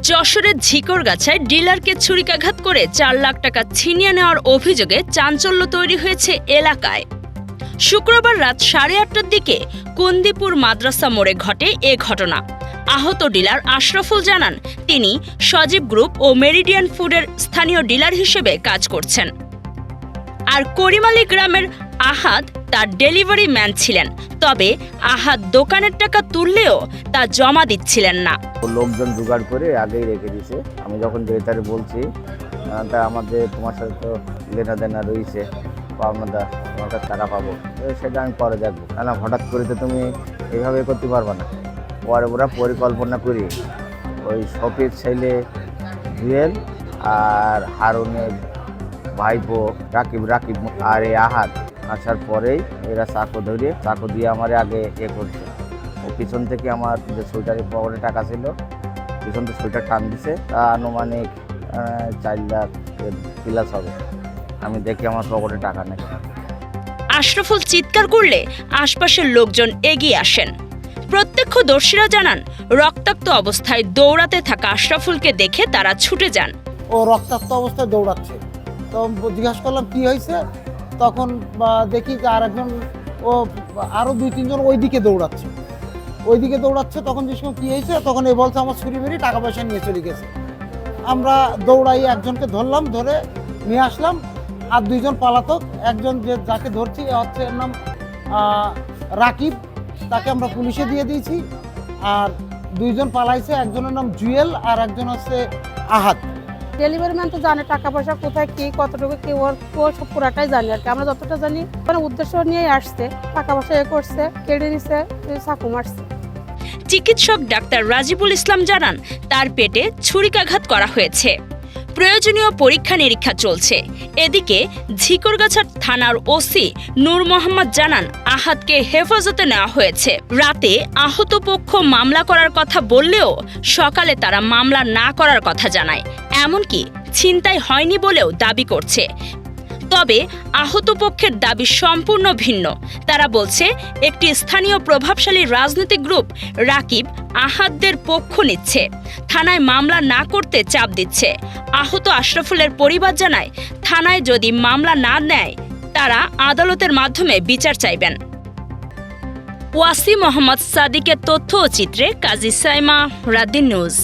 যশোরের ঝিকরগাছায় ডিলারকে ছুরিকাঘাত করে চার লাখ টাকা ছিনিয়ে নেওয়ার অভিযোগে চাঞ্চল্য তৈরি হয়েছে এলাকায়। শুক্রবার রাত সাড়ে আটটার দিকে কুন্দিপুর মাদ্রাসা মোড়ে ঘটে এ ঘটনা। আহত ডিলার আশরাফুল জানান, তিনি সজীব গ্রুপ ও মেরিডিয়ান ফুডের স্থানীয় ডিলার হিসেবে কাজ করছেন। আর করিমালি গ্রামের আহাদ তার ডেলিভারি ম্যান ছিলেন। তবে আহাদ দোকানের টাকা তুললেও তা জমা দিচ্ছিলেন না। লোকজন জোগাড় করে আগেই রেখে দিয়েছে। আমি যখন ডেটারে বলছি তা আমাদের তোমার সাথে তো লেনা দেনা রয়েছে পাওনাদা তোমার কাছে টাকা পাবো। সেটা আমি পরে দেখব। না না, হঠাৎ করে তো তুমি এইভাবে করতে পারবে না। পরে ওরা পরিকল্পনা করি, ওই শপের ছেলে জুয়েল আর হারুনের ভাইপো রাকিব রাকিব আর এই আহাত আসার পরেই এরা চাকু ধরে চাকু দিয়ে আমার আগে এ করছে। ও পিছন থেকে আমার যে সোয়েটারের পকেটে টাকা ছিল পিছন থেকে সোয়েটার টান দিছে তা আনুমানিক চার লাখ প্লাস হবে। আমি দেখি আমার পকেটে টাকা নেই। আশরাফুল চিৎকার করলে আশপাশের লোকজন এগিয়ে আসেন। প্রত্যক্ষদর্শীরা জানান রক্তাক্ত অবস্থায় দৌড়াতে থাকা আশরাফুলকে দেখে তারা ছুটে যান। ও রক্তাক্ত অবস্থায় দৌড়াচ্ছে। তো জিজ্ঞাসা করলাম কি হয়েছে? তখন দেখি যে আর একজন ও আরও দুই তিনজন ওইদিকে দৌড়াচ্ছে। ওইদিকে দৌড়াচ্ছে, তখন জিজ্ঞেস কি হয়েছে, তখন এ বলছে, আমার ছুরি বেরি টাকা পয়সা নিয়ে চলে গেছে। আমরা দৌড়াই, একজনকে ধরলাম, ধরে নিয়ে আসলাম, আর দুইজন পালাতক। একজন যে, যাকে ধরছি হচ্ছে এর নাম রাকিব, তাকে আমরা পুলিশে দিয়ে দিয়েছি। আর দুইজন পালাইছে, একজনের নাম জুয়েল, আর একজন হচ্ছে আহাত ডেলিভারি ম্যান তো জানে টাকা পয়সা কোথায় কি, কতটুকু কি, ওর সব পুরাটাই জানি আর কি। আমরা যতটা জানি মানে উদ্দেশ্য নিয়েই আসছে। টাকা পয়সা এ করছে, কেড়ে নিছে চাকু মারছে। চিকিৎসক ডাক্তার রাজিবুল ইসলাম জানান, তার পেটে ছুরিকাঘাত করা হয়েছে। প্রয়োজনীয় পরীক্ষা নিরীক্ষা চলছে। এদিকে ঝিকরগাছার থানার ওসি নূর মোহাম্মদ জানান, আহাতকে হেফাজতে নেওয়া হয়েছে। রাতে আহত পক্ষ মামলা করার কথা বললেও সকালে তারা মামলা না করার কথা জানায়। এমনকি ছিনতাই হয়নি বলেও দাবি করছে। তবে আহত পক্ষের দাবি সম্পূর্ণ ভিন্ন। তারা বলছে, একটি স্থানীয় প্রভাবশালী রাজনৈতিক গ্রুপ রাকিব আহাদদের পক্ষ নিচ্ছে। থানায় মামলা না করতে চাপ দিচ্ছে। আহত আশরাফুলের পরিবার জানায়, থানায় যদি মামলা না নেয়, তারা আদালতের মাধ্যমে বিচার চাইবেন। ওয়াসি মোহাম্মদ সাদিকের তথ্য ও চিত্রে কাজী সাইমা রাদ্দিন নিউজ।